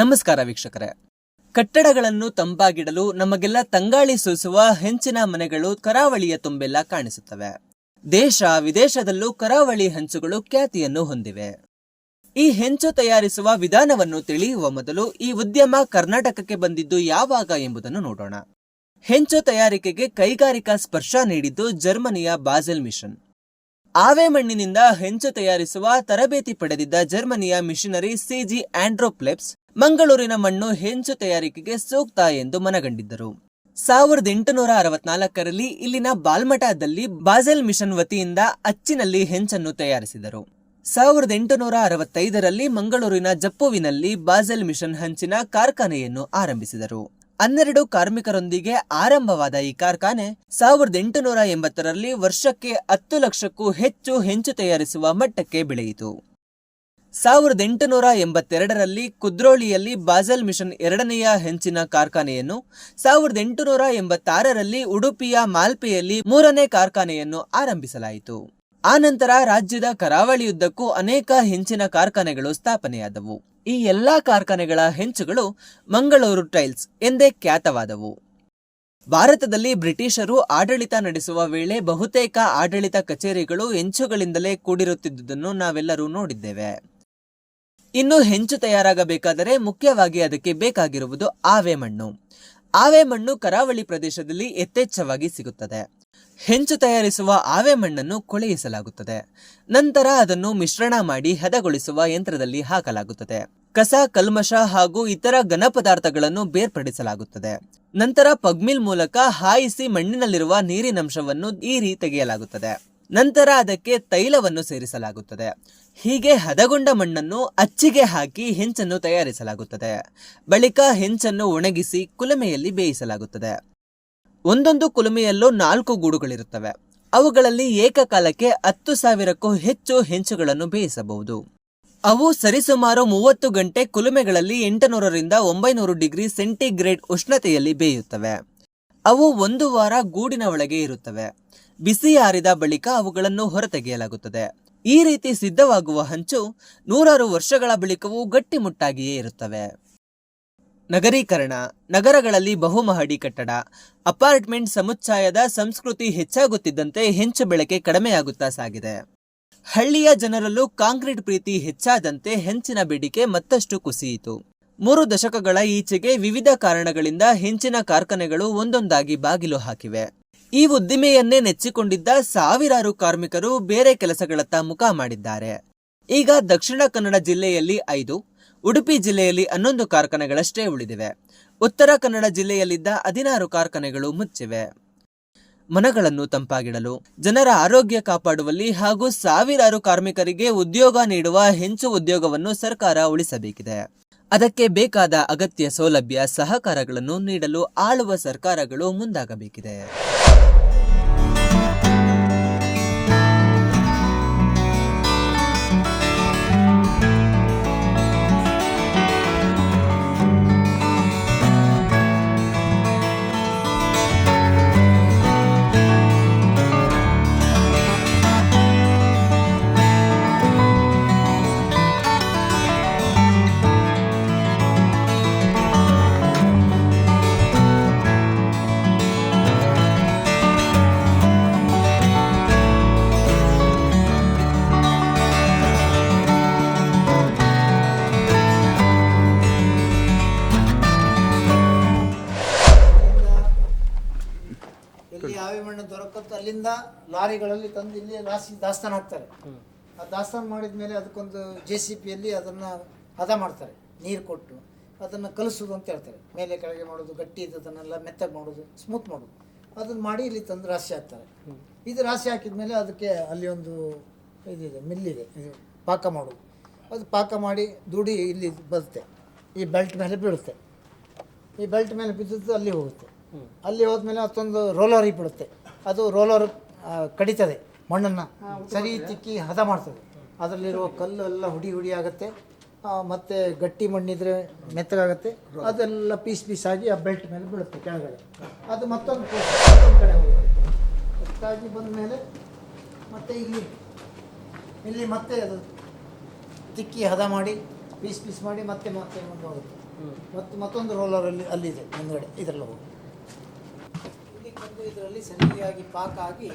ನಮಸ್ಕಾರ ವೀಕ್ಷಕರೇ. ಕಟ್ಟಡಗಳನ್ನು ತಂಪಾಗಿಡಲು ನಮಗೆಲ್ಲ ತಂಗಾಳಿ ಸೂಸುವ ಹೆಂಚಿನ ಮನೆಗಳು ಕರಾವಳಿಯ ತುಂಬೆಲ್ಲ ಕಾಣಿಸುತ್ತವೆ. ದೇಶ ವಿದೇಶದಲ್ಲೂ ಕರಾವಳಿ ಹೆಂಚುಗಳು ಖ್ಯಾತಿಯನ್ನು ಹೊಂದಿವೆ. ಈ ಹೆಂಚು ತಯಾರಿಸುವ ವಿಧಾನವನ್ನು ತಿಳಿಯುವ ಮೊದಲು ಈ ಉದ್ಯಮ ಕರ್ನಾಟಕಕ್ಕೆ ಬಂದಿದ್ದು ಯಾವಾಗ ಎಂಬುದನ್ನು ನೋಡೋಣ. ಹೆಂಚು ತಯಾರಿಕೆಗೆ ಕೈಗಾರಿಕಾ ಸ್ಪರ್ಶ ನೀಡಿದ್ದು ಜರ್ಮನಿಯ ಬಾಸೆಲ್ ಮಿಷನ್. ಆವೆ ಮಣ್ಣಿನಿಂದ ಹೆಂಚು ತಯಾರಿಸುವ ತರಬೇತಿ ಪಡೆದಿದ್ದ ಜರ್ಮನಿಯ ಮಿಷನರಿ ಸಿಜಿ ಆಂಡ್ರೋಪ್ಲೆಪ್ಸ್ ಮಂಗಳೂರಿನ ಮಣ್ಣು ಹೆಂಚು ತಯಾರಿಕೆಗೆ ಸೂಕ್ತ ಎಂದು ಮನಗಂಡಿದ್ದರು. ಸಾವಿರದ ಎಂಟುನೂರ ಅರವತ್ನಾಲ್ಕರಲ್ಲಿ ಇಲ್ಲಿನ ಬಾಲ್ಮಠದಲ್ಲಿ ಬಾಸೆಲ್ ಮಿಷನ್ ವತಿಯಿಂದ ಅಚ್ಚಿನಲ್ಲಿ ಹೆಂಚನ್ನು ತಯಾರಿಸಿದರು. ಸಾವಿರದ ಎಂಟುನೂರ ಅರವತ್ತೈದರಲ್ಲಿ ಮಂಗಳೂರಿನ ಜಪ್ಪುವಿನಲ್ಲಿ ಬಾಸೆಲ್ ಮಿಷನ್ ಹಂಚಿನ ಕಾರ್ಖಾನೆಯನ್ನು ಆರಂಭಿಸಿದರು. ಹನ್ನೆರಡು ಕಾರ್ಮಿಕರೊಂದಿಗೆ ಆರಂಭವಾದ ಈ ಕಾರ್ಖಾನೆ ಸಾವಿರದ ಎಂಟುನೂರ ಎಂಬತ್ತರಲ್ಲಿ ವರ್ಷಕ್ಕೆ ಹತ್ತು ಲಕ್ಷಕ್ಕೂ ಹೆಚ್ಚು ಹೆಂಚು ತಯಾರಿಸುವ ಮಟ್ಟಕ್ಕೆ ಬೆಳೆಯಿತು. ಸಾವಿರದ ಎಂಟುನೂರ ಎಂಬತ್ತೆರಡರಲ್ಲಿ ಕುದ್ರೋಳಿಯಲ್ಲಿ ಬಾಜಲ್ ಮಿಷನ್ ಎರಡನೆಯ ಹೆಂಚಿನ ಕಾರ್ಖಾನೆಯನ್ನು, ಸಾವಿರದ ಎಂಟುನೂರ ಎಂಬತ್ತಾರರಲ್ಲಿ ಉಡುಪಿಯ ಮಾಲ್ಪೆಯಲ್ಲಿ ಮೂರನೇ ಕಾರ್ಖಾನೆಯನ್ನು ಆರಂಭಿಸಲಾಯಿತು. ಆನಂತರ ರಾಜ್ಯದ ಕರಾವಳಿಯುದ್ದಕ್ಕೂ ಅನೇಕ ಹೆಂಚಿನ ಕಾರ್ಖಾನೆಗಳು ಸ್ಥಾಪನೆಯಾದವು. ಈ ಎಲ್ಲಾ ಕಾರ್ಖಾನೆಗಳ ಹೆಂಚುಗಳು ಮಂಗಳೂರು ಟೈಲ್ಸ್ ಎಂದೇ ಖ್ಯಾತವಾದವು. ಭಾರತದಲ್ಲಿ ಬ್ರಿಟಿಷರು ಆಡಳಿತ ನಡೆಸುವ ವೇಳೆ ಬಹುತೇಕ ಆಡಳಿತ ಕಚೇರಿಗಳು ಹೆಂಚುಗಳಿಂದಲೇ ಕೂಡಿರುತ್ತಿದ್ದುದನ್ನು ನಾವೆಲ್ಲರೂ ನೋಡಿದ್ದೇವೆ. ಇನ್ನು ಹೆಂಚು ತಯಾರಾಗಬೇಕಾದರೆ ಮುಖ್ಯವಾಗಿ ಅದಕ್ಕೆ ಬೇಕಾಗಿರುವುದು ಆವೆ ಮಣ್ಣು. ಆವೆ ಮಣ್ಣು ಕರಾವಳಿ ಪ್ರದೇಶದಲ್ಲಿ ಯಥೇಚ್ಛವಾಗಿ ಸಿಗುತ್ತದೆ. ಹೆಂಚು ತಯಾರಿಸುವ ಆವೆ ಮಣ್ಣನ್ನು ಕೊಳೆಯಿಸಲಾಗುತ್ತದೆ. ನಂತರ ಅದನ್ನು ಮಿಶ್ರಣ ಮಾಡಿ ಹದಗೊಳಿಸುವ ಯಂತ್ರದಲ್ಲಿ ಹಾಕಲಾಗುತ್ತದೆ. ಕಸ, ಕಲ್ಮಶ ಹಾಗೂ ಇತರ ಘನ ಪದಾರ್ಥಗಳನ್ನು ಬೇರ್ಪಡಿಸಲಾಗುತ್ತದೆ. ನಂತರ ಪಗ್ಮಿಲ್ ಮೂಲಕ ಹಾಯಿಸಿ ಮಣ್ಣಿನಲ್ಲಿರುವ ನೀರಿನಂಶವನ್ನು ಈ ರೀತಿ ತೆಗೆಯಲಾಗುತ್ತದೆ. ನಂತರ ಅದಕ್ಕೆ ತೈಲವನ್ನು ಸೇರಿಸಲಾಗುತ್ತದೆ. ಹೀಗೆ ಹದಗೊಂಡ ಮಣ್ಣನ್ನು ಅಚ್ಚಿಗೆ ಹಾಕಿ ಹೆಂಚನ್ನು ತಯಾರಿಸಲಾಗುತ್ತದೆ. ಬಳಿಕ ಹೆಂಚನ್ನು ಒಣಗಿಸಿ ಕುಲುಮೆಯಲ್ಲಿ ಬೇಯಿಸಲಾಗುತ್ತದೆ. ಒಂದೊಂದು ಕುಲುಮೆಯಲ್ಲೂ ನಾಲ್ಕು ಗೂಡುಗಳಿರುತ್ತವೆ. ಅವುಗಳಲ್ಲಿ ಏಕಕಾಲಕ್ಕೆ ಹತ್ತು ಸಾವಿರಕ್ಕೂ ಹೆಚ್ಚು ಹೆಂಚುಗಳನ್ನು ಬೇಯಿಸಬಹುದು. ಅವು ಸರಿಸುಮಾರು ಮೂವತ್ತು ಗಂಟೆ ಕುಲುಮೆಗಳಲ್ಲಿ ಎಂಟುನೂರರಿಂದ ಒಂಬೈನೂರು ಡಿಗ್ರಿ ಸೆಂಟಿಗ್ರೇಡ್ ಉಷ್ಣತೆಯಲ್ಲಿ ಬೇಯುತ್ತವೆ. ಅವು ಒಂದು ವಾರ ಗೂಡಿನ ಒಳಗೆ ಇರುತ್ತವೆ. ಬಿಸಿ ಆರಿದ ಬಳಿಕ ಅವುಗಳನ್ನು ಹೊರತೆಗೆಯಲಾಗುತ್ತದೆ. ಈ ರೀತಿ ಸಿದ್ಧವಾಗುವ ಹಂಚು ನೂರಾರು ವರ್ಷಗಳ ಬಳಿಕವೂ ಗಟ್ಟಿಮುಟ್ಟಾಗಿಯೇ ಇರುತ್ತವೆ. ನಗರೀಕರಣ, ನಗರಗಳಲ್ಲಿ ಬಹುಮಹಡಿ ಕಟ್ಟಡ, ಅಪಾರ್ಟ್ಮೆಂಟ್ ಸಮುಚ್ಚಯದ ಸಂಸ್ಕೃತಿ ಹೆಚ್ಚಾಗುತ್ತಿದ್ದಂತೆ ಹೆಂಚು ಬೆಳಕೆ ಕಡಿಮೆಯಾಗುತ್ತಾ ಸಾಗಿದೆ. ಹಳ್ಳಿಯ ಜನರಲ್ಲೂ ಕಾಂಕ್ರೀಟ್ ಪ್ರೀತಿ ಹೆಚ್ಚಾದಂತೆ ಹೆಂಚಿನ ಬೇಡಿಕೆ ಮತ್ತಷ್ಟು ಕುಸಿಯಿತು. ಮೂರು ದಶಕಗಳ ಈಚೆಗೆ ವಿವಿಧ ಕಾರಣಗಳಿಂದ ಹೆಂಚಿನ ಕಾರ್ಖಾನೆಗಳು ಒಂದೊಂದಾಗಿ ಬಾಗಿಲು ಹಾಕಿವೆ. ಈ ಉದ್ದಿಮೆಯನ್ನೇ ನೆಚ್ಚಿಕೊಂಡಿದ್ದ ಸಾವಿರಾರು ಕಾರ್ಮಿಕರು ಬೇರೆ ಕೆಲಸಗಳತ್ತ ಮುಖ ಮಾಡಿದ್ದಾರೆ. ಈಗ ದಕ್ಷಿಣ ಕನ್ನಡ ಜಿಲ್ಲೆಯಲ್ಲಿ ಐದು, ಉಡುಪಿ ಜಿಲ್ಲೆಯಲ್ಲಿ ಹನ್ನೊಂದು ಕಾರ್ಖಾನೆಗಳಷ್ಟೇ ಉಳಿದಿವೆ. ಉತ್ತರ ಕನ್ನಡ ಜಿಲ್ಲೆಯಲ್ಲಿದ್ದ ಹದಿನಾರು ಕಾರ್ಖಾನೆಗಳು ಮುಚ್ಚಿವೆ. ಮನಗಳನ್ನು ತಂಪಾಗಿಡಲು. ಜನರ ಆರೋಗ್ಯ ಕಾಪಾಡುವಲ್ಲಿ ಹಾಗೂ ಸಾವಿರಾರು ಕಾರ್ಮಿಕರಿಗೆ ಉದ್ಯೋಗ ನೀಡುವ ಹೆಂಚು ಉದ್ಯೋಗವನ್ನು ಸರ್ಕಾರ ಉಳಿಸಬೇಕಿದೆ. ಅದಕ್ಕೆ ಬೇಕಾದ ಅಗತ್ಯ ಸೌಲಭ್ಯ, ಸಹಕಾರಗಳನ್ನು ನೀಡಲು ಆಳುವ ಸರ್ಕಾರಗಳು ಮುಂದಾಗಬೇಕಿದೆ. ಲಾರಿಗಳಲ್ಲಿ ತಂದು ಇಲ್ಲಿ ರಾಸಿ ದಾಸ್ತಾನ ಹಾಕ್ತಾರೆ. ಆ ದಾಸ್ತಾನ ಮಾಡಿದ ಮೇಲೆ ಅದಕ್ಕೊಂದು ಜೆ ಸಿ ಪಿಯಲ್ಲಿ ಅದನ್ನು ಹದ ಮಾಡ್ತಾರೆ ನೀರು ಕೊಟ್ಟು. ಅದನ್ನು ಕಲಿಸೋದು ಅಂತ ಹೇಳ್ತಾರೆ. ಮೇಲೆ ಕೆಳಗೆ ಮಾಡೋದು ಗಟ್ಟಿ ಇದ್ದದನ್ನೆಲ್ಲ ಮೆತ್ತಗೆ ಮಾಡೋದು ಸ್ಮೂತ್ ಮಾಡೋದು. ಅದನ್ನು ಮಾಡಿ ಇಲ್ಲಿ ತಂದು ರಾಶಿ ಹಾಕ್ತಾರೆ. ಇದು ರಾಶಿ ಹಾಕಿದ ಮೇಲೆ ಅದಕ್ಕೆ ಅಲ್ಲಿ ಒಂದು ಇದಿದೆ ಮಿಲ್ಲಿದೆ. ಇದು ಪಾಕ ಮಾಡೋದು. ಅದು ಪಾಕ ಮಾಡಿ ದುಡಿ ಇಲ್ಲಿ ಬರುತ್ತೆ. ಈ ಬೆಲ್ಟ್ ಮೇಲೆ ಬೀಳುತ್ತೆ. ಈ ಬೆಲ್ಟ್ ಮೇಲೆ ಬಿದ್ದದ್ದು ಅಲ್ಲಿ ಹೋಗುತ್ತೆ. ಅಲ್ಲಿ ಹೋದ್ಮೇಲೆ ಅದೊಂದು ರೋಲರ್ ಬಿಡುತ್ತೆ. ಅದು ರೋಲರ್ ಕಡಿತದೆ. ಮಣ್ಣನ್ನು ಸರಿ ತಿಕ್ಕಿ ಹದ ಮಾಡ್ತದೆ. ಅದರಲ್ಲಿರುವ ಕಲ್ಲು ಎಲ್ಲ ಹುಡಿ ಹುಡಿ ಆಗುತ್ತೆ. ಮತ್ತೆ ಗಟ್ಟಿ ಮಣ್ಣಿದ್ರೆ ಮೆತ್ತಗಾಗುತ್ತೆ. ಅದೆಲ್ಲ ಪೀಸ್ ಪೀಸ್ ಆಗಿ ಆ ಬೆಲ್ಟ್ ಮೇಲೆ ಬೀಳುತ್ತೆ ಕೆಳಗಡೆ. ಅದು ಮತ್ತೊಂದು ಕಡೆ ಹೋಗುತ್ತೆ. ಅಷ್ಟಾಗಿ ಬಂದ ಮೇಲೆ ಮತ್ತೆ ಇಲ್ಲಿ ಇಲ್ಲಿ ಮತ್ತೆ ಅದು ತಿಕ್ಕಿ ಹದ ಮಾಡಿ ಪೀಸ್ ಪೀಸ್ ಮಾಡಿ ಮತ್ತೆ ಮತ್ತೆ ಮುಂದೆ ಹೋಗುತ್ತೆ. ಮತ್ತು ಮತ್ತೊಂದು ರೋಲರ್ ಅಲ್ಲಿ ಅಲ್ಲಿದೆ ಮುಂದ್ಗಡೆ ಇದರಲ್ಲಿ ಹೋಗಿ ಬಂದು ಇದರಲ್ಲಿ ಸರಿಯಾಗಿ ಪಾಕ ಆಗಿ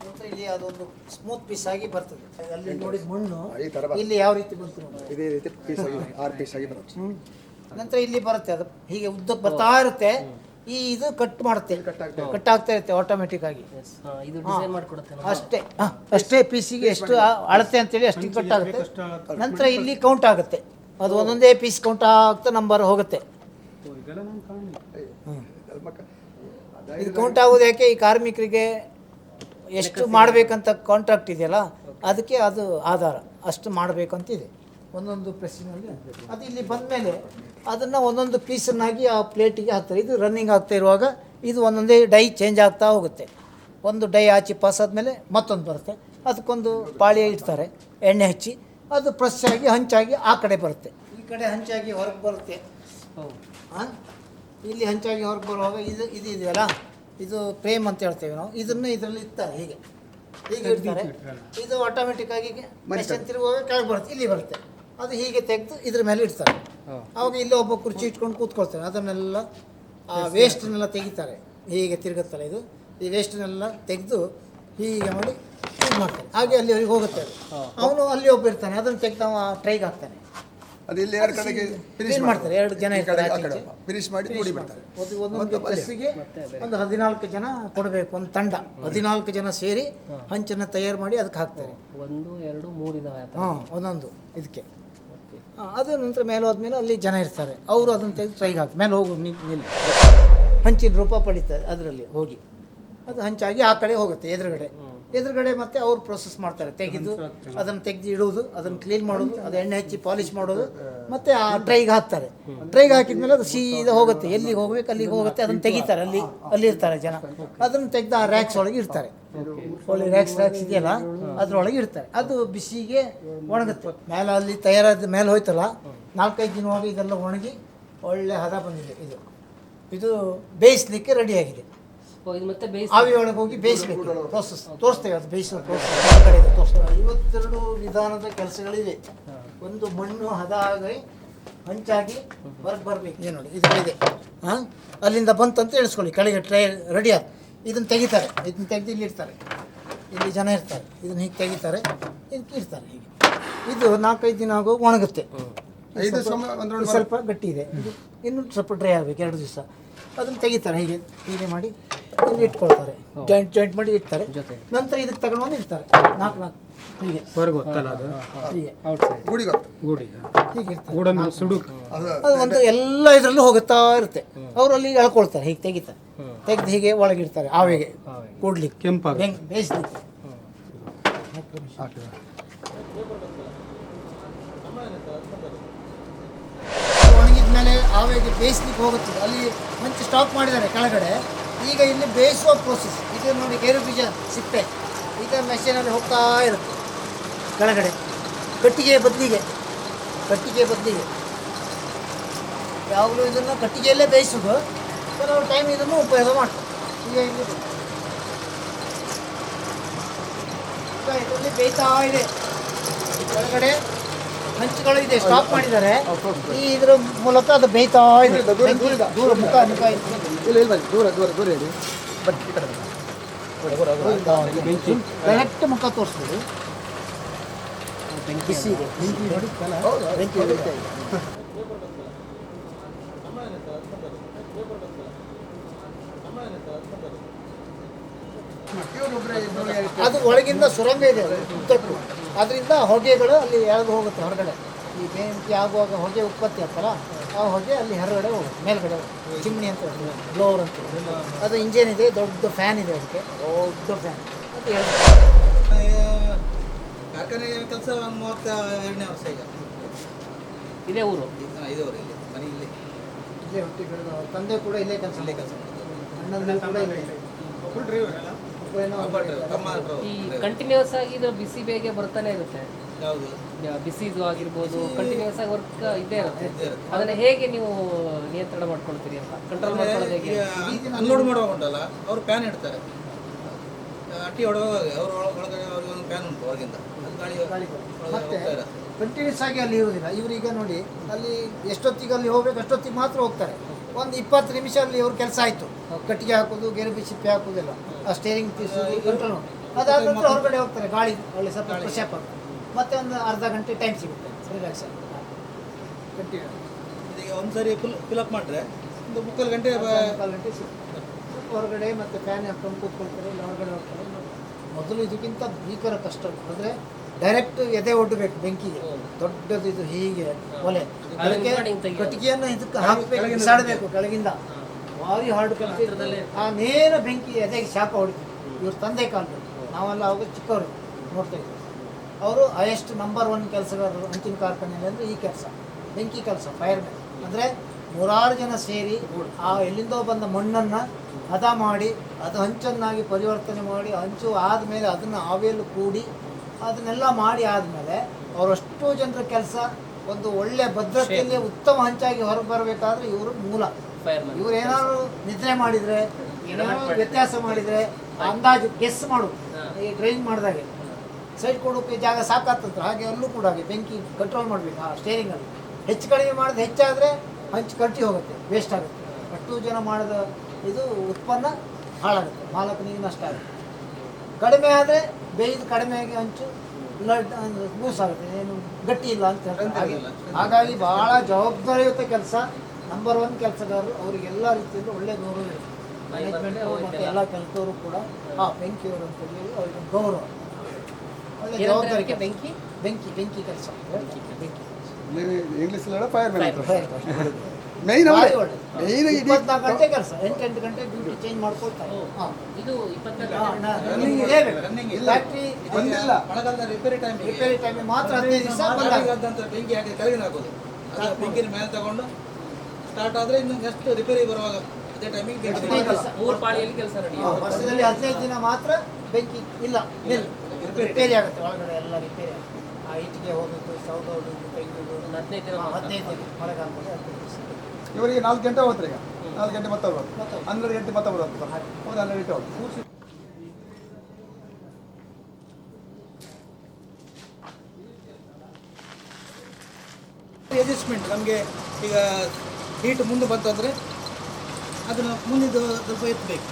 ನಂತರ ಇಲ್ಲಿ ಅದೊಂದು ಸ್ಮೂತ್ ಪೀಸ್ ಆಗಿ ಬರ್ತದೆ. ಅಲ್ಲಿ ನೋಡಿದ ಮಣ್ಣು. ಈ ಥರ ಬರ್ತದೆ. ಇಲ್ಲಿ ಯಾವ ರೀತಿ ಬಂತು ನೋಡಿ. ಇದೇ ರೀತಿ ಪೀಸ್ ಆಗಿ ಆರ್ ಪೀಸ್ ಆಗಿ ಬರುತ್ತೆ. ನಂತರ ಇಲ್ಲಿ ಬರುತ್ತೆ ಅದು. ಹೀಗೆ ಉದ್ದಕ್ಕೆ ಬರ್ತಾ ಇರುತ್ತೆ. ಈ ಇದು ಕಟ್ ಮಾಡುತ್ತೆ. ಕಟ್ ಆಗ್ತಾ ಇರುತ್ತೆ. ಆಟೋಮೆಟಿಕ್ ಆಗಿ. ಇದು ಡಿಸೈನ್ ಮಾಡ್ಕೊಡುತ್ತೆ ಅಷ್ಟೇ. ಹ, ಅಷ್ಟೇ ಪೀಸಿಗೆ ಎಷ್ಟು ಆ- ಅಳತೆ ಅಂತೇಳಿ ಅಷ್ಟು ಕಟ್ ಆಗುತ್ತೆ. ನಂತರ ಇಲ್ಲಿ ಕೌಂಟ್ ಆಗುತ್ತೆ. ಅದು ಒಂದೊಂದೇ ಪೀಸ್ ಕೌಂಟ್ ಆಗ್ತಾ ನಂಬರ್ ಹೋಗುತ್ತೆ. ಹ್ಮ್. ಇದು ಕೌಂಟ್ ಆಗೋದು ಯಾಕೆ? ಈ ಕಾರ್ಮಿಕರಿಗೆ ಎಷ್ಟು ಮಾಡಬೇಕಂತ ಕಾಂಟ್ರಾಕ್ಟ್ ಇದೆಯಲ್ಲ ಅದಕ್ಕೆ ಅದು ಆಧಾರ. ಅಷ್ಟು ಮಾಡಬೇಕಂತಿದೆ. ಒಂದೊಂದು ಪ್ರೆಸ್ಸಿನಲ್ಲಿ ಅದು ಇಲ್ಲಿ ಬಂದ ಮೇಲೆ ಅದನ್ನು ಒಂದೊಂದು ಪೀಸನ್ನಾಗಿ ಆ ಪ್ಲೇಟಿಗೆ ಹಾಕ್ತಾರೆ. ಇದು ರನ್ನಿಂಗ್ ಆಗ್ತಾ ಇರುವಾಗ ಇದು ಒಂದೊಂದೇ ಡೈ ಚೇಂಜ್ ಆಗ್ತಾ ಹೋಗುತ್ತೆ. ಒಂದು ಡೈ ಆಚೆ ಪಾಸ್ ಆದಮೇಲೆ ಮತ್ತೊಂದು ಬರುತ್ತೆ. ಅದಕ್ಕೊಂದು ಪಾಳಿ ಇಡ್ತಾರೆ ಎಣ್ಣೆ ಹಚ್ಚಿ ಅದು ಪ್ರೆಸ್ ಆಗಿ ಹಂಚಾಗಿ ಆ ಕಡೆ ಬರುತ್ತೆ. ಈ ಕಡೆ ಹಂಚಾಗಿ ಹೊರಗೆ ಬರುತ್ತೆ. ಆ? ಇಲ್ಲಿ ಹಂಚಾಗಿ ಹೊರಗೆ ಬರುವಾಗ ಇದು ಇದು ಇದೆಯಲ್ಲ? ಇದು ಫ್ರೇಮ್ ಅಂತ ಹೇಳ್ತೇವೆ ನಾವು. ಇದನ್ನು ಇದರಲ್ಲಿ ಇರ್ತಾರೆ ಹೀಗೆ. ಹೀಗೆ ಇಡ್ತಾರೆ. ಇದು ಆಟೋಮೆಟಿಕ್ ಆಗಿ ಮೆಷಿನ್ ತಿರುಗುವಾಗ ಕೆಳಗೆ ಬರುತ್ತೆ. ಇಲ್ಲಿ ಬರುತ್ತೆ. ಅದು ಹೀಗೆ ತೆಗೆದು ಇದ್ರ ಮೇಲೆ ಇಡ್ತಾರೆ. ಅವಾಗ ಇಲ್ಲಿ ಒಬ್ಬ ಕುರ್ಚಿ ಇಟ್ಕೊಂಡು ಕೂತ್ಕೊಳ್ತಾರೆ. ಅದನ್ನೆಲ್ಲ ಆ ವೇಸ್ಟ್ನೆಲ್ಲ ತೆಗಿತಾರೆ. ಹೀಗೆ ತಿರುಗುತ್ತಲ್ಲ ಇದು? ಈ ವೇಸ್ಟ್ನೆಲ್ಲ ತೆಗೆದು ಹೀಗೆ ಮಾಡಿ ಇದು ಮಾಡ್ತಾರೆ. ಹಾಗೆ ಅಲ್ಲಿ ಅವ್ರಿಗೆ ಹೋಗುತ್ತೆ. ಅವನು ಅಲ್ಲಿ ಒಬ್ಬ ಇರ್ತಾನೆ. ಅದನ್ನು ತೆಗೆದು ಅವ ಟ್ರೈಗೆ ಹಾಕ್ತಾನೆ. ಅದು ಇಲ್ಲಿ ಎರಡು ಕಡೆಗೆ ಫಿನಿಶ್ ಮಾಡ್ತಾರೆ. ಎರಡು ಜನ. ಫಿನಿಶ್ ಮಾಡಿ ಮೂಡಿ ಬಿಡ್ತಾರೆ. ಒಂದು ಬಸ್ಸಿಗೆ ಒಂದು ಹದಿನಾಲ್ಕು ಜನ ಕೊಡಬೇಕು ಒಂದು ತಂಡ. ಹದಿನಾಲ್ಕು ಜನ ಸೇರಿ ಹಂಚನ್ನು ತಯಾರು ಮಾಡಿ ಅದಕ್ಕೆ ಹಾಕ್ತಾರೆ. ಒಂದು ಎರಡು ಮೂರು ಇದಾವೆ ಹಾಂ ಒಂದೊಂದು ಇದಕ್ಕೆ. ಆ, ಅದು ನಂತರ ಮೇಲೆ ಹೋದ್ಮೇಲೆ ಅಲ್ಲಿ ಜನ ಇರ್ತಾರೆ. ಅವರು ಅದನ್ನು ತೆಗೆದು ಟ್ರೈ ಹಾಕ್ತಾರೆ. ಮೇಲೆ ಹೋಗು ನಿಲ್ಲಿ. ಹಂಚಿನ ರೂಪ ಪಡೀತಾರೆ ಅದರಲ್ಲಿ ಹೋಗಿ. ಅದು ಹಂಚಾಗಿ ಆ ಕಡೆ ಹೋಗುತ್ತೆ ಎದುರುಗಡೆ. ಎದುರುಗಡೆ ಮತ್ತೆ ಅವ್ರು ಪ್ರೊಸೆಸ್ ಮಾಡ್ತಾರೆ. ತೆಗೆದು ಅದನ್ನು ತೆಗೆದು ಇಡುವುದು ಅದನ್ನು ಕ್ಲೀನ್ ಮಾಡೋದು ಅದು ಎಣ್ಣೆ ಹಚ್ಚಿ ಪಾಲಿಶ್ ಮಾಡೋದು ಮತ್ತೆ ಆ ಟ್ರೈಗೆ ಹಾಕ್ತಾರೆ. ಟ್ರೈಗೆ ಹಾಕಿದ್ಮೇಲೆ ಅದು ಸೀದಾ ಹೋಗುತ್ತೆ. ಎಲ್ಲಿಗೆ ಹೋಗ್ಬೇಕು ಅಲ್ಲಿಗೆ ಹೋಗುತ್ತೆ ಅದನ್ನು ತೆಗಿತಾರೆ ಅಲ್ಲಿ ಅಲ್ಲಿ ಇರ್ತಾರೆ ಜನ. ಅದನ್ನು ತೆಗೆದು ಆ ರ್ಯಾಕ್ಸ್ ಒಳಗೆ ಇರ್ತಾರೆ ಒಳ್ಳೆ ರ್ಯಾಕ್ಸ್ ರ್ಯಾಕ್ಸ್ ಇದೆಯಲ್ಲ ಅದ್ರೊಳಗೆ ಇರ್ತಾರೆ ಅದು ಬಿಸಿಗೆ ಒಣಗುತ್ತೆ. ಮೇಲೆ ಅಲ್ಲಿ ತಯಾರಾದ ಮೇಲೆ ಹೋಯ್ತಲ್ಲ ನಾಲ್ಕೈದು ದಿನವಾಗ ಇದೆಲ್ಲ ಒಣಗಿ ಒಳ್ಳೆ ಹದ ಬಂದಿದೆ. ಇದು. ಇದು ಬೇಯಿಸ್ಲಿಕ್ಕೆ ರೆಡಿಯಾಗಿದೆ ಇದು ಮತ್ತೆ ಬೇಯಿಸಿ ಆವಿ ಹೋಗಿ ಬೇಯಿಸ್ಬೇಕು. ಪ್ರೋಸೆಸ್ ತೋರಿಸ್ತೇವೆ ಅದು ಬೇಯಿಸೋ ಪ್ರೋಸೆಸ್ ಕಡೆ ಇದೆ ತೋರಿಸ್ತೇವೆ. ಐವತ್ತೆರಡು ವಿಧಾನದ ಕೆಲಸಗಳಿವೆ. ಒಂದು ಮಣ್ಣು ಹದ ಆಗಿ ಹಂಚಾಗಿ ಹೊರಗೆ ಬರಬೇಕು. ಏನು ನೋಡಿ ಇದು ಇದೆ. ಹಾಂ? ಅಲ್ಲಿಂದ ಬಂತಂತ ಇಳಿಸ್ಕೊಳ್ಳಿ ಕೆಳಗೆ ಟ್ರೈ ರೆಡಿ ಆದ ಇದನ್ನು ತೆಗಿತಾರೆ. ಇದನ್ನು ತೆಗೆದು ಇಲ್ಲಿ ಇರ್ತಾರೆ ಇಲ್ಲಿ ಜನ ಇರ್ತಾರೆ. ಇದನ್ನು ಹೀಗೆ ತೆಗಿತಾರೆ. ಇದಕ್ಕೆ ಇಡ್ತಾರೆ ಹೀಗೆ. ಇದು ನಾಲ್ಕೈದು ದಿನ ಆಗೋ ಒಣಗುತ್ತೆ. ಐದು ಸಮ ಒಂದು ಸ್ವಲ್ಪ ಗಟ್ಟಿ ಇದೆ. ಇನ್ನೊಂದು ಇನ್ನು ಸ್ವಲ್ಪ ಡ್ರೈ ಆಗಬೇಕು ಎರಡು ದಿವಸ. ಅದನ್ನು ತೆಗಿತಾರೆ ಹೀಗೆ. ಹೀಗೆ ಮಾಡಿ ಇಲ್ಲಿ ಇಟ್ಕೊಳ್ತಾರೆ. ಜಾಯಿಂಟ್ ಜಾಯಿಂಟ್ ಮಾಡಿ ಇಡ್ತಾರೆ. ಜೊತೆ. ನಂತರ ಇದಕ್ಕೆ ತಗೊಂಡು ಬಂದು ಇಡ್ತಾರೆ. ನಾಲ್ಕು ನಾಲ್ಕು. ಹೀಗೆ. ಹೊರಗೆ ಗೊತ್ತಲ್ಲ ಅದು? ಹೀಗೆ. ಔಟ್ಸೈಡ್ ಗೂಡಿ ಗೊತ್ತು. ಗೂಡಿ ಹೀಗೆ ಇರ್ತಾರೆ ಗೂಡನ್ನು ಸುಡುಕ್. ಅದು ಅದು ಒಂದು ಎಲ್ಲ ಇದರಲ್ಲೂ ಹೋಗುತ್ತಾ ಇರುತ್ತೆ. ಅವರು ಅಲ್ಲಿ ಎಳ್ಕೊಳ್ತಾರೆ ಹೀಗೆ ತೆಗಿತಾರೆ. ತೆಗೆದು ಹೀಗೆ ಒಳಗಿಡ್ತಾರೆ ಆವಿಗೆ. ಕೂಡ್ಲಿಕ್ಕೆ. ಕೆಂಪಾಗ. ಹೆಂಗೆ ಬೇಯಿಸ್ಲಿಕ್ಕೆ. ಒಣಗಿದ ಮೇಲೆ ಆವಿಗೆ ಬೇಯಿಸ್ಲಿಕ್ಕೆ ಹೋಗುತ್ತದೆ. ಅಲ್ಲಿ ಮುಂಚೆ ಸ್ಟಾಪ್ ಮಾಡಿದ್ದಾರೆ ಕೆಳಗಡೆ. ಈಗ ಇಲ್ಲಿ ಬೇಯಿಸುವ ಪ್ರೋಸೆಸ್ ಇದು ನೋಡಿ ಗೇರು ಬೀಜ ಸಿಪ್ಪೆ. ಈಗ ಮೆಷಿನಲ್ಲಿ ಹೋಗ್ತಾ ಇರುತ್ತೆ. ಕೆಳಗಡೆ. ಕಟ್ಟಿಗೆ ಬದಲಿಗೆ. ಕಟ್ಟಿಗೆ ಬದಲಿಗೆ. ಯಾವಾಗಲೂ ಇದನ್ನು ಕಟ್ಟಿಗೆಯಲ್ಲೇ ಬೇಯಿಸೋದು. ಕೆಲವು ಟೈಮ್ ಇದನ್ನು ಉಪಯೋಗ ಮಾಡ್ತಾರೆ. ಈಗ ಇಲ್ಲಿ ಇದರಲ್ಲಿ ಬೇಯ್ತಾ ಇದೆ. ಕೆಳಗಡೆ ಹಂಚುಗಳು ಇದೆ ಸ್ಟಾಪ್ ಮಾಡಿದ್ದಾರೆ. ಈ ಇದ್ರ ಮೂಲಕ ಅದು ಬೇಯ್ತಾ ಇದೆ. ದೂರ, ಮುಖ ಮುಖ ಇಲ್ಲ ಇಲ್ಲ ದೂರ ದೂರ ದೂರ ಇದೆ. ಬಟ್. ಡೈರೆಕ್ಟ್ ಮುಖ ತೋರಿಸ್ಬೋದು. ಬಿಸಿ ಇದೆ? ಬೆಂಕಿ ಇದೆ. ಅದು ಒಳಗಿಂದ ಸುರಂಗ ಇದೆ ಅದು ಉದ್ದಕ್ಕೂ ಅದರಿಂದ ಹೊಗೆಗಳು ಅಲ್ಲಿ ಎಳೆದು ಹೋಗುತ್ತೆ ಹೊರಗಡೆ. ಈ ಬೆಂಕಿ ಆಗುವಾಗ ಹೊಗೆ ಉತ್ಪತ್ತಿ ಆಗ್ತಲ್ಲ ಆ ಹೊಗೆ ಅಲ್ಲಿ ಹೊರಗಡೆ ಹೋಗುತ್ತೆ ಮೇಲ್ಗಡೆ ಚಿಮ್ನಿ ಅಂತ ಬ್ಲೋವರ್ ಅಂತ ಅದು ಇಂಜಿನ್ ಇದೆ ದೊಡ್ಡ ಫ್ಯಾನ್ ಇದೆ ಅದಕ್ಕೆ. ದೊಡ್ಡ ಫ್ಯಾನ್ ಅಂತ ಹೇಳ್ತಾರೆ ಕಾರ್ಖಾನೆ ಕೆಲಸ ಒಂದು ಮೂವತ್ತ ಎರಡನೇ ವರ್ಷ ಈಗ. ಇದೇ ಊರು? ಇದೇ ಊರು ಇಲ್ಲಿ ಮನೆ ಇಲ್ಲಿ. ಇಲ್ಲೇ ಹುಟ್ಟಿ ಬೆಳೆದ ತಂದೆ ಕೂಡ ಇಲ್ಲೇ ಕೆಲಸ ಇಲ್ಲೇ ಕೆಲಸ ಅಣ್ಣಂದು ಕೂಡ ಇಲ್ಲೇ. ಫುಲ್ ಡ್ರೈವರ್ ಈ ಕಂಟಿನ್ಯೂಸ್ ಆಗಿ ಇದು ಬಿಸಿ ಬೇಗೆ ಬರ್ತಾನೆ ಇರುತ್ತೆ. ಬಿಸಿದು ಆಗಿರ್ಬೋದು ಕಂಟಿನ್ಯೂಸ್ ಆಗಿ ವರ್ಕ್ ಇದ್ದೇ ಇರುತ್ತೆ. ಅದನ್ನ ಹೇಗೆ ನೀವು ನಿಯಂತ್ರಣ ಮಾಡ್ಕೊಳ್ತೀರಿ ಅಂತ? ಕಂಟ್ರೋಲ್ ಮಾಡ್ಕೊಳ್ಳೋದು ಹೇಗೆ? ಈಗ ಅನ್ಲೋಡ್ ಮಾಡುವಾಗ ಉಂಟಲ್ಲ ಅವರು ಪ್ಯಾನ್ ಇಡ್ತಾರೆ. ಅಟ್ಟಿ ಹೊಡೆಯುವಾಗ ಅವ್ರ ಒಳ- ಒಳಗಡೆ ಅವ್ರಿಗೆ ಒಂದು ಪ್ಯಾನ್ ಉಂಟು ಹೊರಗಿಂದ. ಗಾಳಿ ಕಂಟಿನ್ಯೂಸ್ ಆಗಿ ಅಲ್ಲಿ ಇರುವುದಿಲ್ಲ. ಇವರೀಗ ನೋಡಿ ಅಲ್ಲಿ ಎಷ್ಟೊತ್ತಿಗೆ ಅಲ್ಲಿ ಹೋಗ್ಬೇಕು ಅಷ್ಟೊತ್ತಿಗೆ ಮಾತ್ರ ಹೋಗ್ತಾರೆ. ಒಂದು ಇಪ್ಪತ್ತು ನಿಮಿಷ ಅಲ್ಲಿ ಅವ್ರ ಕೆಲಸ ಆಯಿತು. ಕಟ್ಟಿಗೆ ಹಾಕೋದು ಗೆರಬಿ ಸಿಪ್ಪೆ ಹಾಕೋದಿಲ್ಲ. ಆ ಸ್ಟೇರಿಂಗ್ ಪೀಸ್ ಕಂಟ್ರೋಲ್ ಅದಾದ ನಂತರ ಹೊರಗಡೆ ಹೋಗ್ತಾರೆ ಗಾಳಿ ಒಳ್ಳೆ ಸ್ವಲ್ಪ ಫ್ರೆಶ್ ಅಪ್ ಆಗ್ತದೆ ಮತ್ತೆ ಒಂದು ಅರ್ಧ ಗಂಟೆ ಟೈಮ್ ಸಿಗುತ್ತೆ ರಿಲ್ಯಾಕ್ಸ್ ಕಂಟಿನ್ಯೂ ಈಗ ಒಂದ್ಸರಿ ಫುಲ್ ಅಪ್ ಮಾಡಿದ್ರೆ ಒಂದು ಮುಕ್ಕಾಲು ಗಂಟೆ ಮುಕ್ಕಾಲು ಗಂಟೆ ಸಿಗುತ್ತೆ. ಹೊರಗಡೆ ಮತ್ತೆ ಫ್ಯಾನ್ ಹಾಕೊಂಡು ಕೂತ್ಕೊಳ್ತಾರೆ ಇಲ್ಲ ಹೊರಗಡೆ ಹೋಗ್ತಾರೆ. ಮೊದಲು ಇದಕ್ಕಿಂತ ಭೀಕರ ಕಷ್ಟ ಅಂದರೆ ಡೈರೆಕ್ಟ್ ಎದೆ ಒಡ್ಡಬೇಕು ಬೆಂಕಿಗೆ. ದೊಡ್ಡದು ಇದು ಹೀಗೆ ಒಲೆ. ಅದಕ್ಕೆ ಕಟ್ಟಿಗೆಯನ್ನು ಇದಕ್ಕೆ ಹಾಕಬೇಕು ಬಿಸಾಡಬೇಕು ಕೆಳಗಿಂದ. ಭಾರಿ ಹಾರ್ಡ್ ಕೆಲಸ ಆ ನೇರ ಬೆಂಕಿ ಎದೆಗೆ ಶಾಪ ಹೊಡಿತು ಇವ್ರ ತಂದೆ ಕಾಲದಲ್ಲಿ ನಾವೆಲ್ಲ ಅವಾಗ ಚಿಕ್ಕವರು ನೋಡ್ತಾ ಇದ್ವಿ. ಅವರು ಹೈಯೆಸ್ಟ್ ನಂಬರ್ ಒನ್ ಕೆಲಸಗಾರರು ಅಂಚಿನ ಕಾರ್ಖಾನೆಯಲ್ಲಿ ಅಂದರೆ ಈ ಕೆಲಸ. ಬೆಂಕಿ ಕೆಲಸ ಫೈರ್ಮ್ಯಾನ್ ಅಂದರೆ ನೂರಾರು ಜನ ಸೇರಿ ಆ ಎಲ್ಲಿಂದೋ ಬಂದ ಮಣ್ಣನ್ನು ಹದ ಮಾಡಿ ಅದು ಹಂಚನ್ನಾಗಿ ಪರಿವರ್ತನೆ ಮಾಡಿ ಹಂಚು ಆದಮೇಲೆ ಅದನ್ನು ಆವಿಯಲ್ಲಿ ಕೂಡಿ ಅದನ್ನೆಲ್ಲ ಮಾಡಿ ಆದಮೇಲೆ ಅವರಷ್ಟು ಜನರ ಕೆಲಸ ಒಂದು ಒಳ್ಳೆ ಭದ್ರತೆಯಲ್ಲಿ ಉತ್ತಮ ಹಂಚಾಗಿ ಹೊರಗೆ ಬರಬೇಕಾದ್ರೆ ಇವರು ಮೂಲ. ಇವ್ರು ಏನಾದ್ರು ನಿದ್ರೆ ಮಾಡಿದ್ರೆ ಏನಾದ್ರು ವ್ಯತ್ಯಾಸ ಮಾಡಿದ್ರೆ ಅಂದಾಜು ಗೆಸ್ ಮಾಡು. ಈ ಡ್ರೈವಿಂಗ್ ಮಾಡಿದಾಗೆ. ಸೈಡ್ ಕೊಡೋಕೆ ಜಾಗ ಸಾಕಾಗ್ತಂತ. ಹಾಗೆ ಅಲ್ಲೂ ಕೂಡ ಹಾಗೆ ಬೆಂಕಿ ಕಂಟ್ರೋಲ್ ಮಾಡಬೇಕು ಆ ಸ್ಟೇರಿಂಗಲ್ಲಿ ಹೆಚ್ಚು ಕಡಿಮೆ ಮಾಡಿದ್ರೆ ಹೆಚ್ಚಾದರೆ ಹಂಚು ಕಟ್ಟಿ ಹೋಗುತ್ತೆ ವೇಸ್ಟ್ ಆಗುತ್ತೆ. ಅಷ್ಟು ಜನ ಮಾಡಿದ ಇದು ಉತ್ಪನ್ನ ಹಾಳಾಗುತ್ತೆ ಮಾಲಕನಿಗೆ ನಷ್ಟ ಆಗುತ್ತೆ. ಕಡಿಮೆ ಆದರೆ ಬೇಯ್ದು ಆಗಿ ಹಂಚು ಲಡ್ ಲೂಸ್ ಆಗುತ್ತೆ ಏನು ಗಟ್ಟಿ ಇಲ್ಲ ಅಂತ ಹೇಳ್ತಾರೆ. ಹಾಗಾಗಿ ಭಾಳ ಜವಾಬ್ದಾರಿಯುತ ಕೆಲಸ. ನಂಬರ್ ಒನ್ ಕೆಲಸಗಾರರು ಅವರಿಗೆಲ್ಲ ರೀತಿಯಲ್ಲೂ ಒಳ್ಳೆ ಗೌರವ ಇದೆ ಮ್ಯಾನೇಜ್ಮೆಂಟ್ ಮತ್ತು ಎಲ್ಲ ಕೆಲಸದವರು ಕೂಡ ಹಾಂ ಬೆಂಕಿಯವರು ಅಂತ ಹೇಳಿ ಅವ್ರಿಗೆ ಗೌರವ. ಒಳ್ಳೆ ಜವಾಬ್ದಾರಿ. ಬೆಂಕಿ? ಬೆಂಕಿ ಬೆಂಕಿ ಕೆಲಸ. ಬೆಂಕಿ English fireman. Main main ಇಪ್ಪತ್ನಾಲ್ಕು ಗಂಟೆ ಕೆಲಸ. ಎಂಟು ಎಂಟು ಗಂಟೆ. ಡ್ಯೂಟಿ ಚೇಂಜ್ ಮಾಡ್ಕೊಳ್ತಾರೆ ಇದು ರನ್ನಿಂಗ್ ಇಲ್ಲ. ಫ್ಯಾಕ್ಟ್ರಿ ಬಂದಿಲ್ಲ. ಮಳೆಗಾಲದ ರಿಪೇರಿ ಟೈಮ್ ರಿಪೇರಿ ಟೈಮ್ ಮಾತ್ರ ಹದಿನೈದು ದಿವಸ ಬೆಂಕಿ ಹಾಕಿ ಕೆಳಗಿನ ಹಾಕೋದು. ಬೆಂಕಿನ ಮೇಲೆ ತಗೊಂಡು ಸ್ಟಾರ್ಟ್ ಆದ್ರೆ ಇನ್ನು ನೆಕ್ಸ್ಟ್ ರಿಪೇರಿ ಬರುವಾಗ ಅದೇ ಟೈಮಿಂಗ್ ಬೆಂಕಿ ಮೂರು ಪಾಳಿಯಲ್ಲಿ ಕೆಲಸ ನಡಿ ವರ್ಷದಲ್ಲಿ ಹದಿನೈದು ದಿನ ಮಾತ್ರ ಬೆಂಕಿ ಇಲ್ಲ ಇಲ್ಲ. ರಿಪೇರಿ ಆಗುತ್ತೆ ಒಳಗಡೆ ಎಲ್ಲ ರಿಪೇರಿ ಆ ಇಟ್ಟಿಗೆ ಹೋಗೋದು ಸೌದ ತೆಗೆಯೋದು ಒಂದು ಹದಿನೈದು ದಿನ. ಹದಿನೈದು ದಿನ ಮಳೆಗಾಲದಲ್ಲಿ ಹದಿನೈದು ದಿವಸ ಇವರಿಗೆ ನಾಲ್ಕು ಗಂಟೆ ಹೋಗ್ತಾರೆ ಈಗ? ನಾಲ್ಕು ಗಂಟೆ ಮತ್ತೆ ಬರೋದು ಹೋಗ್ತಾರೆ. ಹನ್ನೆರಡು ಗಂಟೆ ಮತ್ತೆ ಬರೋದು ಹೌದು ಹನ್ನೆರಡು ಗಂಟೆ ಹೋಗ್ತಾರೆ ಅಡ್ಜಸ್ಟ್ಮೆಂಟ್ ನಮಗೆ ಈಗ ಹೀಟ್ ಮುಂದೆ ಬಂತಂದರೆ ಅದನ್ನು ಮುಂದಿದ್ದು ಸ್ವಲ್ಪ ಎತ್ತಬೇಕು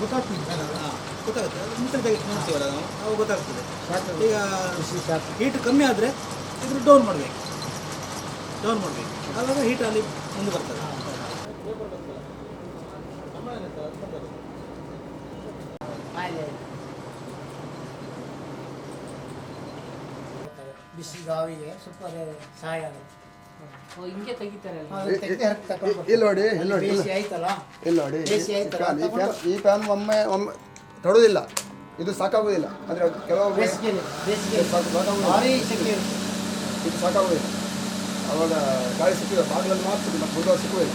ಗೊತ್ತಾಗ್ತದೆ ಹಾಂ ಗೊತ್ತಾಗುತ್ತೆ. ಅದು ಮುಂದೆ ತೆಗೆದು ನೋಡ್ತೀವಲ್ಲ ನಾವು ಅವಾಗ ಗೊತ್ತಾಗ್ತದೆ. ಈಗ. ಹೀಟ್ ಕಮ್ಮಿ ಆದರೆ ಇದ್ರ ಡೌನ್ ಮಾಡಬೇಕು. ಡೌನ್ ಮಾಡಬೇಕು. ಆವಾಗ ಹೀಟ್ ಅಲ್ಲಿ ಮುಂದೆ ಬರ್ತದೆ. ಆಯ್ತು. ಬಿಸಿ ಗಾವಿಗೆ ಸ್ವಲ್ಪ ಅದೇ ಸಹಾಯ ಆಗುತ್ತೆ. ಇಲ್ಲಿ ನೋಡಿ ಇಲ್ಲಿ ನೋಡಿ. ಇಲ್ಲ ನೋಡಿ ಈ ಫ್ಯಾನ್ ಈ ಫ್ಯಾನ್ ತಗೊಂಡು- ಈ ಫ್ಯಾನ್ ಒಮ್ಮೆ ಒಮ್ಮೆ ತೊಡೋದಿಲ್ಲ. ಇದು ಸಾಕಾಗೋದಿಲ್ಲ. ಅಂದ್ರೆ ಕೆಲವೊಮ್ಮೆ ಇದು ಸಾಕಾಗೋದಿಲ್ಲ. ಅವಾಗ ಗಾಳಿ ಸಿಕ್ಕಿಲ್ಲ ಬಾಗಿಲಲ್ಲಿ ಮಾತ್ರ ಸಿಕ್ಕಿಲ್ಲ ಮತ್ತೆ ಮುಂದೆ ಸಿಕ್ಕುವುದಿಲ್ಲ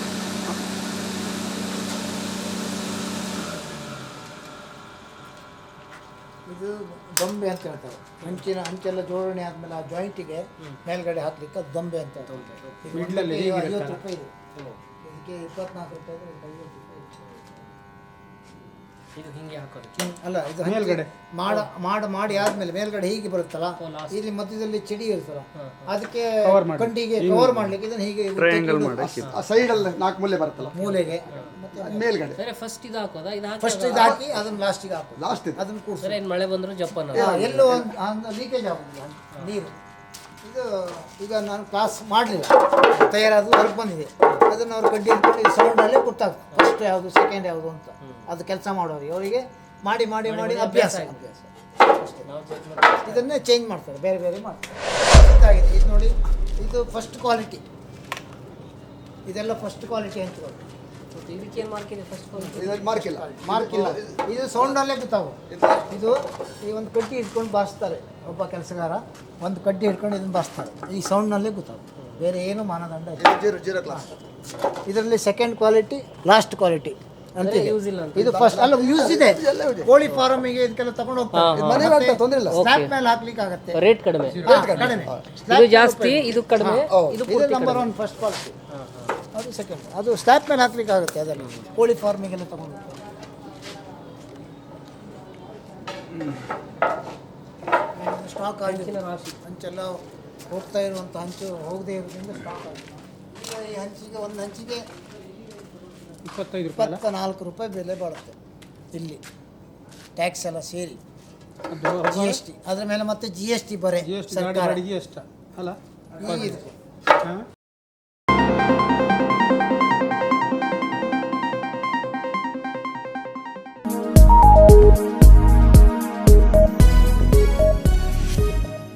ಇದು ದೊಂಬೆ ಅಂತ ಹೇಳ್ತಾರೆ. ಹಂಚಿನ ಹಂಚೆಲ್ಲ ಜೋಡಣೆ ಆದ್ಮೇಲೆ ಆ ಜಾಯಿಂಟಿಗೆ ಮೇಲ್ಗಡೆ ಹಾಕ್ಲಿಕ್ಕೆ ಅದು ದೊಂಬೆ ಅಂತ ಹೇಳ್ತಾರೆ. ಐವತ್ತು ರೂಪಾಯಿ ಇದೆ. ಇದಕ್ಕೆ ಇಪ್ಪತ್ನಾಲ್ಕು ರೂಪಾಯಿ ಐವತ್ತು ರೂಪಾಯಿ. ಇದೆ. ಇದು ಹಿಂಗೆ ಹಾಕೋದು ಅಲ್ಲ ಇದು ಮೇಲ್ಗಡೆ. ಮಾಡ ಮಾಡ ಮಾಡಿ ಆದ್ಮೇಲೆ ಮೇಲ್ಗಡೆ ಹೀಗೆ ಬರುತ್ತಲ್ಲ? ಇಲ್ಲಿ ಮಧ್ಯದಲ್ಲಿ ಚಿಡಿ ಇರುತ್ತಲ್ಲ? ಅದಕ್ಕೆ ಕಂಡಿಗೆ ಕವರ್ ಮಾಡ್ಲಿಕ್ಕೆ ಇದನ್ನ ಹೀಗೆ ಸೈಡ್ ಆ ಅಲ್ಲಿ ನಾಲ್ಕು ಮೂಲೆ ಬರುತ್ತಲ್ಲ? ಮೂಲೆಗೆ. ಮತ್ತೆ ಅದ್ ಮೇಲ್ಗಡೆ. ಸರಿ ಫಸ್ಟ್ ಇದು ಹಾಕೋದಾ? ಇದು ಹಾಕಿ ಫಸ್ಟ್ ಇದು ಹಾಕಿ ಅದನ್ನ ಲಾಸ್ಟಿಗೆ ಹಾಕೋದು ಲಾಸ್ಟ್ ಇದೆ. ಅದನ್ನ ಕೂರ್ಸಿ ಸರಿ ಏನ್ ಮಳೆ ಬಂದ್ರು ಜಪ್ಪನ್ನ ಹಾ, ಎಲ್ಲೋ ಒಂದು ಲೀಕೇಜ್ ಆಗುದಿಲ್ಲ. ನೀರು. ಇದು ಈಗ ನಾನು ಕ್ಲಾಸ್ ಮಾಡಲಿಲ್ಲ. ತಯಾರಾದ ಹೊರಗೆ ಬಂದಿದೆ. ಅದನ್ನು ಅವ್ರು ಕಡ್ಡಿ ಇಟ್ಕೊಂಡು ಈ ಸೌಂಡಲ್ಲೇ ಗೊತ್ತಾಗ್ತದೆ ಫಸ್ಟ್ ಯಾವುದು ಸೆಕೆಂಡ್ ಯಾವುದು ಅಂತ. ಅದು ಕೆಲಸ ಮಾಡೋರು. ಅವರಿಗೆ ಮಾಡಿ ಮಾಡಿ ಮಾಡಿ ಅಭ್ಯಾಸ ಅಭ್ಯಾಸ ಇದನ್ನೇ ಚೇಂಜ್ ಮಾಡ್ತಾರೆ ಬೇರೆ ಬೇರೆ ಮಾಡ್ತಾರೆ. ಇದಾಗಿದೆ ಇದು ನೋಡಿ ಇದು ಫಸ್ಟ್ ಕ್ವಾಲಿಟಿ ಇದೆಲ್ಲ ಫಸ್ಟ್ ಕ್ವಾಲಿಟಿ ಹಂಚ್ಕೊಳ್ಳಿ ಮತ್ತೆ ಸೌಂಡ್ ಅಲ್ಲೇ ಫಸ್ಟ್ ಮಾರ್ಕ್ ಇಲ್ಲ ಮಾರ್ಕ್ ಇಲ್ಲ ಇದು ಸೌಂಡಲ್ಲೇ ಗೊತ್ತಾವು ಇದು ಈ ಒಂದು ಕಡ್ಡಿ ಹಿಡ್ಕೊಂಡು ಬಾರಿಸ್ತಾರೆ ಒಬ್ಬ ಕೆಲಸಗಾರ. ಒಂದು ಕಡ್ಡಿ ಹಿಡ್ಕೊಂಡು ಇದನ್ನು ಬಾರಿಸ್ತಾರೆ. ಈ ಸೌಂಡ್ನಲ್ಲೇ ಗೊತ್ತಾವು ಬೇರೆ ಏನು ಮಾನದಂಡ ಇದು ಇದರಲ್ಲಿ ಸೆಕೆಂಡ್ ಕ್ವಾಲಿಟಿ ಲಾಸ್ಟ್ ಕ್ವಾಲಿಟಿ ಅಂತ ಇದೆ. ಯೂಸ್ ಇಲ್ಲ ಇದು ಫಸ್ಟ್ ಅಲ್ಲ ಯೂಸ್ ಇದೆ. ಕೋಳಿ ಫಾರಮಿಗೆ ಇದಕ್ಕೆಲ್ಲ ತಗೊಂಡು ಹೋಗ್ತಾರೆ. ತೊಂದರೆ ಇಲ್ಲ. ಸ್ಲ್ಯಾಬ್ ಮೇಲೆ ಹಾಕ್ಲಿಕ್ಕೆ ಆಗುತ್ತೆ ರೇಟ್ ಕಡಿಮೆ. ಕಡಿಮೆ. ಇದು ಜಾಸ್ತಿ ಇದು ಕಡಿಮೆ ಇದು ಇದು ನಂಬರ್ ಒನ್ ಫಸ್ಟ್ ಕ್ವಾಲಿಟಿ ಅದು ಸೆಕೆಂಡ್ ಅದು ಸ್ಟ್ಯಾಪ್ ಮೇಲೆ ಹಾಕ್ಲಿಕ್ಕೆ ಆಗುತ್ತೆ ಅದೆಲ್ಲ ಕೋಳಿ ಫಾರ್ಮಿಗೆಲ್ಲ ತಗೊಂಡು. ಸ್ಟಾಕ್ ಆಗಿಲ್ಲ ಹಂಚೆಲ್ಲ ರಾಶಿ. ಹಂಚೆಲ್ಲ ಹೋಗ್ತಾ ಇರುವಂಥ ಹಂಚು ಹೋಗದೇ ಇರೋದ್ರಿಂದ ಸ್ಟಾಕ್ ಆಗಿದೆ. ಈಗ ಈ ಹಂಚಿಗೆ ಒಂದು ಹಂಚಿಗೆ ಇಪ್ಪತ್ತೈದು ರೂಪಾಯಿ ಇಪ್ಪತ್ತ ನಾಲ್ಕು ರೂಪಾಯಿ ಬೆಲೆ ಬಾಳುತ್ತೆ ಇಲ್ಲಿ. ಟ್ಯಾಕ್ಸ್ ಎಲ್ಲ ಸೇರಿ. ಜಿ ಎಸ್ ಟಿ ಅದ್ರ ಮೇಲೆ ಮತ್ತೆ ಜಿ ಎಸ್ ಟಿ ಬರೆ ಸರ್ಕಾರ. ಅಲ್ಲ?